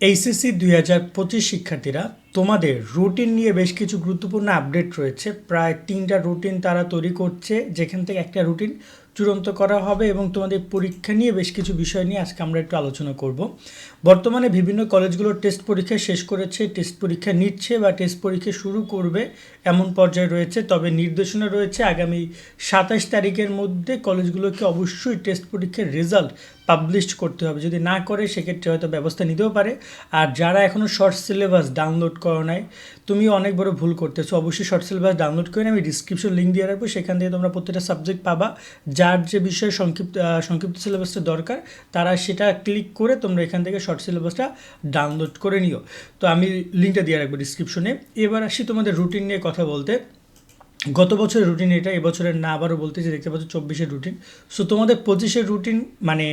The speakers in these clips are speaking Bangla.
এইচএসসি দুই হাজার পঁচিশ শিক্ষার্থীরা, তোমাদের রুটিন নিয়ে বেশ কিছু গুরুত্বপূর্ণ আপডেট রয়েছে। প্রায় তিনটা রুটিন তারা তৈরি করছে। যেখান থেকে একটা রুটিন চূড়ান্ত করা হবে এবং তোমাদের পরীক্ষা নিয়ে বেশ কিছু বিষয় নিয়ে আজকে আমরা একটু আলোচনা করব। বর্তমানে বিভিন্ন কলেজগুলোর টেস্ট পরীক্ষা শেষ করেছে, টেস্ট পরীক্ষা নিচ্ছে বা টেস্ট পরীক্ষা শুরু করবে এমন পর্যায়ে রয়েছে, তবে নির্দেশনা রয়েছে আগামী সাতাশ তারিখের মধ্যে কলেজগুলোকে অবশ্যই টেস্ট পরীক্ষার রেজাল্ট পাবলিশ করতে হবে। যদি না করে, সেক্ষেত্রে হয়তো ব্যবস্থা নিতেও পারে। আর যারা এখনও শর্ট সিলেবাস ডাউনলোড করো নাই তুমি অনেক বড় ভুল করতেছো। অবশ্যই শর্ট সিলেবাস ডাউনলোড করে আমি ডিসক্রিপশন লিঙ্ক দিয়ে রাখব। সেখান থেকে তোমরা প্রত্যেকটা সাবজেক্ট পাবা। যার যে বিষয়ে সংক্ষিপ্ত সংক্ষিপ্ত সিলেবাসটা দরকার, তারা সেটা ক্লিক করে তোমরা এখান থেকে শর্ট সিলেবাসটা ডাউনলোড করে নিও। তো আমি লিঙ্কটা দিয়ে রাখব ডিসক্রিপশনে এবার আসি তোমাদের রুটিন নিয়ে কথা বলতে। গত বছরের রুটিন এটা, এবছরের না, আবারও বলতেছি, দেখতে পাচ্ছ চব্বিশের রুটিন সো তোমাদের পঁচিশের রুটিন মানে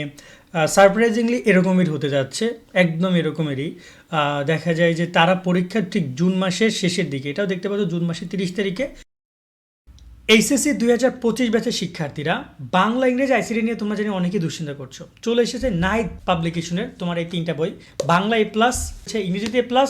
সারপ্রাইজিংলি এরকমই হতে যাচ্ছে, একদম এরকমেরই। দেখা যায় যে তারা পরীক্ষার ঠিক জুন মাসের শেষের দিকে, এটাও দেখতে পাচ্ছ জুন মাসের তিরিশ তারিখে। এইচএসসি দুই হাজার পঁচিশ ব্যাচের শিক্ষার্থীরা, বাংলা, ইংরেজি আইসিডি নিয়ে তোমরা জানি অনেকেই দুশ্চিন্তা করছ। চলে এসেছে নাইট পাবলিকেশনের, তোমার এই তিনটা বই। বাংলা এ প্লাস ইংরেজিতে এ প্লাস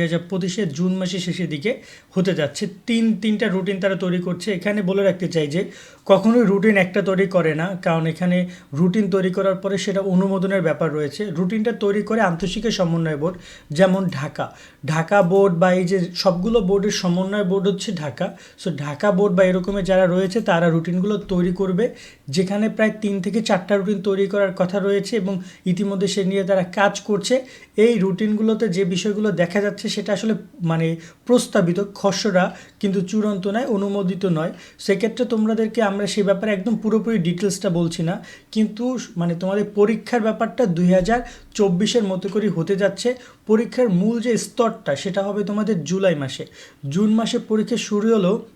হাজার জুন মাসের শেষের দিকে হতে যাচ্ছে। তিন, তিনটা রুটিন তারা তৈরি করছে। এখানে বলে রাখতে চাই যে কখনোই রুটিন একটা তৈরি করে না, কারণ এখানে রুটিন তৈরি করার পরে সেটা অনুমোদনের ব্যাপার রয়েছে। রুটিনটা তৈরি করে আন্তঃশিক্ষা সমন্বয় বোর্ড, যেমন ঢাকা। ঢাকা বোর্ড বা এই যে সবগুলো বোর্ডের সমন্বয় বোর্ড হচ্ছে ঢাকা। সো ঢাকা বোর্ড বা এরকমের যারা রয়েছে, তারা রুটিনগুলো তৈরি করবে। যেখানে প্রায় তিন থেকে চারটা রুটিন তৈরি করার কথা রয়েছে এবং ইতিমধ্যে সে নিয়ে তারা কাজ করছে। এই রুটিনগুলোতে যে বিষয়গুলো দেখা যাচ্ছে, সেটা আসলে মানে প্রস্তাবিত, খসড়া, কিন্তু চূড়ান্ত নয়, অনুমোদিত নয়। সেক্ষেত্রে তোমাদেরকে আমরা সেই ব্যাপারে একদম পুরোপুরি ডিটেলসটা বলছি না। কিন্তু মানে তোমাদের পরীক্ষার ব্যাপারটা দুই হাজার চব্বিশের মতো করে হতে যাচ্ছে। পরীক্ষার মূল যে স্তরটা, সেটা হবে তোমাদের জুলাই মাসে। জুন মাসে পরীক্ষা শুরু হলেও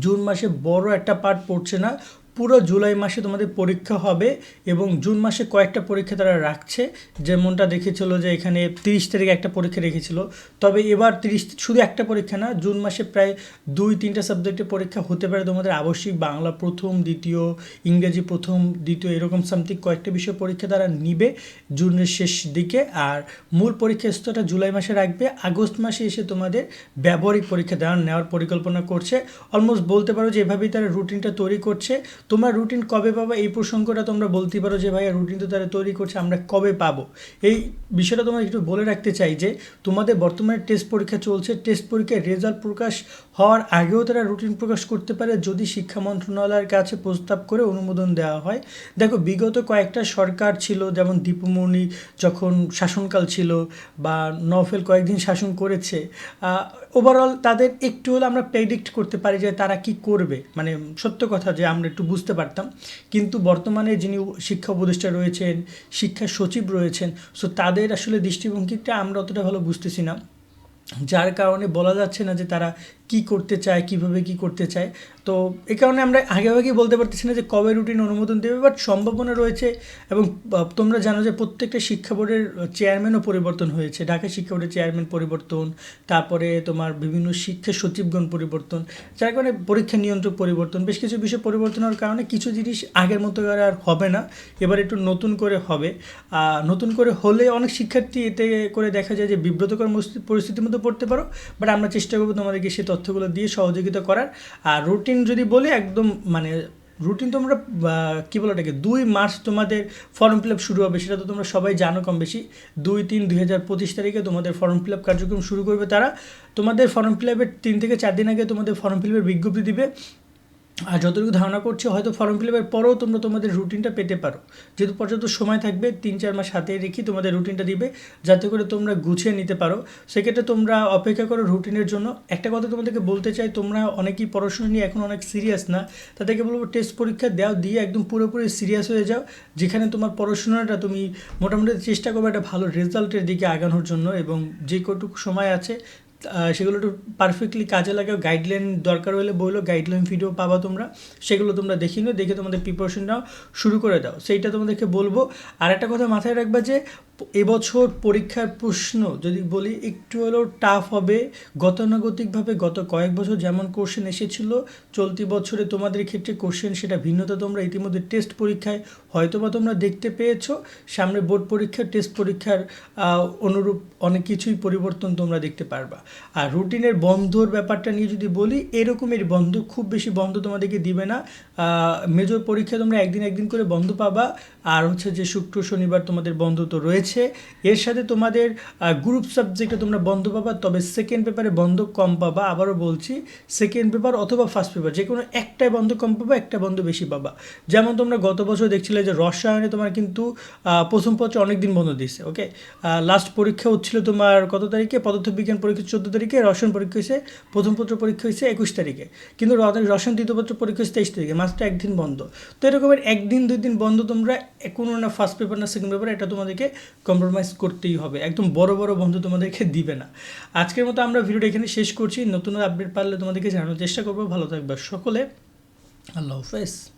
জুন মাসে বড় একটা পার্ট পড়ছে না। পুরো জুলাই মাসে তোমাদের পরীক্ষা হবে এবং জুন মাসে কয়েকটা পরীক্ষা তারা রাখছে। যেমনটা দেখেছিল যে এখানে তিরিশ তারিখে একটা পরীক্ষা রেখেছিল। তবে এবার তিরিশ, শুধু একটা পরীক্ষা না, জুন মাসে প্রায় দুই, তিনটা সাবজেক্টের পরীক্ষা হতে পারে তোমাদের। আবশ্যিক বাংলা প্রথম, দ্বিতীয়, ইংরেজি প্রথম, দ্বিতীয়, এরকম সামথিং কয়েকটা বিষয় পরীক্ষা তারা নিবে জুনের শেষ দিকে। আর মূল পরীক্ষা স্তরটা জুলাই মাসে রাখবে। আগস্ট মাসে এসে তোমাদের ব্যবহারিক পরীক্ষা দেওয়ার, নেওয়ার পরিকল্পনা করছে। অলমোস্ট বলতে পারো যে এভাবেই তারা রুটিনটা তৈরি করছে। তোমরা রুটিন কবে পাবো? এই প্রসঙ্গটা তোমরা বলতে পারো যে, ভাইয়া রুটিন তো তারা তৈরি করছে, আমরা কবে পাবো? এই বিষয়টা তোমরা একটু বলে রাখতে চাই যে, তোমাদের বর্তমানে টেস্ট পরীক্ষা চলছে। টেস্ট পরীক্ষার রেজাল্ট প্রকাশ হওয়ার আগেও তারা রুটিন প্রকাশ করতে পারে যদি শিক্ষা মন্ত্রণালয়ের কাছে প্রস্তাব করে অনুমোদন দেওয়া হয়। দেখো, বিগত কয়েকটা সরকার ছিল, যেমন দীপুমণি যখন শাসনকাল ছিল বা নফেল কয়েকদিন শাসন করেছে ওভারঅল তাদের একটু হলে আমরা প্রেডিক্ট করতে পারি যে তারা কি করবে। মানে সত্য কথা যে আমরা একটু বুঝতে পারতাম। কিন্তু বর্তমানে যিনি শিক্ষা উপদেষ্টা রয়েছেন, শিক্ষা সচিব রয়েছেন সো তাদের আসলে দৃষ্টিভঙ্গিটা আমরা অতটা ভালো বুঝতেছি না। যার কারণে বলা যাচ্ছে না যে তারা কি করতে চায়, কীভাবে কি করতে চায়। তো এই কারণে আমরা আগে আগে বলতে পারতেছি না যে কবে রুটিন অনুমোদন দেবে বাট সম্ভাবনা রয়েছে এবং তোমরা জানো যে প্রত্যেকটা শিক্ষা বোর্ডের চেয়ারম্যানও পরিবর্তন হয়েছে। ঢাকা শিক্ষা বোর্ডের চেয়ারম্যান পরিবর্তন, তারপরে তোমার বিভিন্ন শিক্ষা সচিবগণ পরিবর্তন, যার কারণে পরীক্ষা নিয়ন্ত্রক পরিবর্তন, বেশ কিছু বিষয় পরিবর্তন হওয়ার কারণে কিছু জিনিস আগের মতো আর হবে না। এবার একটু নতুন করে হবে। নতুন করে হলে অনেক শিক্ষার্থী এতে করে দেখা যায় যে বিব্রতকর পরিস্থিতির মধ্যে পড়তে পারো বাট আমরা চেষ্টা করব তোমাদেরকে সেই তথ্যগুলো দিয়ে সহযোগিতা করার। আর রুটিন যদি বলি, একদম মানে রুটিন তোমরা কী বলো এটাকে দুই মার্চ তোমাদের ফর্ম ফিল আপ শুরু হবে, সেটা তো তোমরা সবাই জানো কম বেশি। দুই তিন দুই হাজার পঁচিশ তারিখে তোমাদের ফর্ম ফিল আপ কার্যক্রম শুরু করবে তারা। তোমাদের ফর্ম ফিল আপের তিন থেকে চার দিন আগে তোমাদের ফর্ম ফিল আপের বিজ্ঞপ্তি দিবে। আর যতটুকু ধারণা করছি, হয়তো ফর্ম ফিল আপের পরেও তোমরা তোমাদের রুটিনটা পেতে পারো। যেহেতু পর্যাপ্ত সময় থাকবে, তিন চার মাস হাতে রেখে তোমাদের রুটিনটা দিবে, যাতে করে তোমরা গুছিয়ে নিতে পারো। সেক্ষেত্রে তোমরা অপেক্ষা করো রুটিনের জন্য। একটা কথা তোমাদেরকে বলতে চাই, তোমরা অনেকেই পড়াশোনা নিয়ে এখন অনেক সিরিয়াস না, তাদেরকে বলব টেস্ট পরীক্ষা দাও, দিয়ে একদম পুরোপুরি সিরিয়াস হয়ে যাও, যেখানে তোমার পড়াশোনাটা তুমি মোটামুটি চেষ্টা করবে একটা ভালো রেজাল্টের দিকে আগানোর জন্য এবং যে কটুকু সময় আছে সেগুলো একটু পারফেক্টলি কাজে লাগাও। গাইডলাইন দরকার হলে বলল গাইডলাইন ভিডিও পাবা তোমরা। সেগুলো তোমরা দেখে নিও, দেখে তোমাদের প্রিপারেশন নাও, শুরু করে দাও। সেইটা তোমাদেরকে বলব। আর একটা কথা মাথায় রাখবা যে এবছর পরীক্ষার প্রশ্ন যদি বলি, একটু হলেও টাফ হবে। গতানুগতিকভাবে গত কয়েক বছর যেমন কোশ্চেন এসেছিল, চলতি বছরে তোমাদের ক্ষেত্রে কোশ্চেন সেটা ভিন্নতা তোমরা ইতিমধ্যে টেস্ট পরীক্ষায় হয়তোবা তোমরা দেখতে পেয়েছ। সামনে বোর্ড পরীক্ষা টেস্ট পরীক্ষার অনুরূপ অনেক কিছুই পরিবর্তন তোমরা দেখতে পারবা। আর রুটিনের বন্ধর ব্যাপারটা নিয়ে যদি বলি, এরকমের বন্ধ খুব বেশি বন্ধ তোমাদেরকে দিবে না। মেজর পরীক্ষা তোমরা একদিন একদিন করে বন্ধ পাবা। আর হচ্ছে যে শুক্র, শনিবার তোমাদের বন্ধ তো রয়েছে। এর সাথে তোমাদের গ্রুপ সাবজেক্টে তোমরা বন্ধ পাবা, তবে সেকেন্ড পেপারে বন্ধ কম পাবা। আবারও বলছি সেকেন্ড পেপার অথবা ফার্স্ট পেপার যে কোনো একটাই বন্ধ কম পাবা, একটা বন্ধ বেশি পাবা। যেমন তোমরা গত বছর দেখছিলে যে রসায়নে তোমার কিন্তু প্রথম পত্রে অনেক দিন বন্ধ দিয়েছে ওকে লাস্ট পরীক্ষা হচ্ছিল তোমার কত তারিখে? পদার্থবিজ্ঞান পরীক্ষা চোদ্দ তারিখে, রসায়ন পরীক্ষা হয়েছে, প্রথম পত্র পরীক্ষা হয়েছে একুশ তারিখে। কিন্তু রসায়ন দ্বিতীয় পত্র পরীক্ষা হয়েছে তেইশ তারিখে, মাত্র একদিন বন্ধ। তো এরকমের একদিন দুই দিন বন্ধ তোমরা কোনো না ফার্স্ট পেপার না সেকেন্ড পেপার এটা তোমাদেরকে কম্প্রোমাইজ করতেই হবে। একদম বড় বড় বন্ধু তোমাদেরকে দিবে না। আজকের মতো আমরা ভিডিওটা এখানে শেষ করছি। নতুন আপডেট পারলে তোমাদেরকে জানানোর চেষ্টা করব। ভালো থাকবে সকলে। আল্লাহ হাফেজ।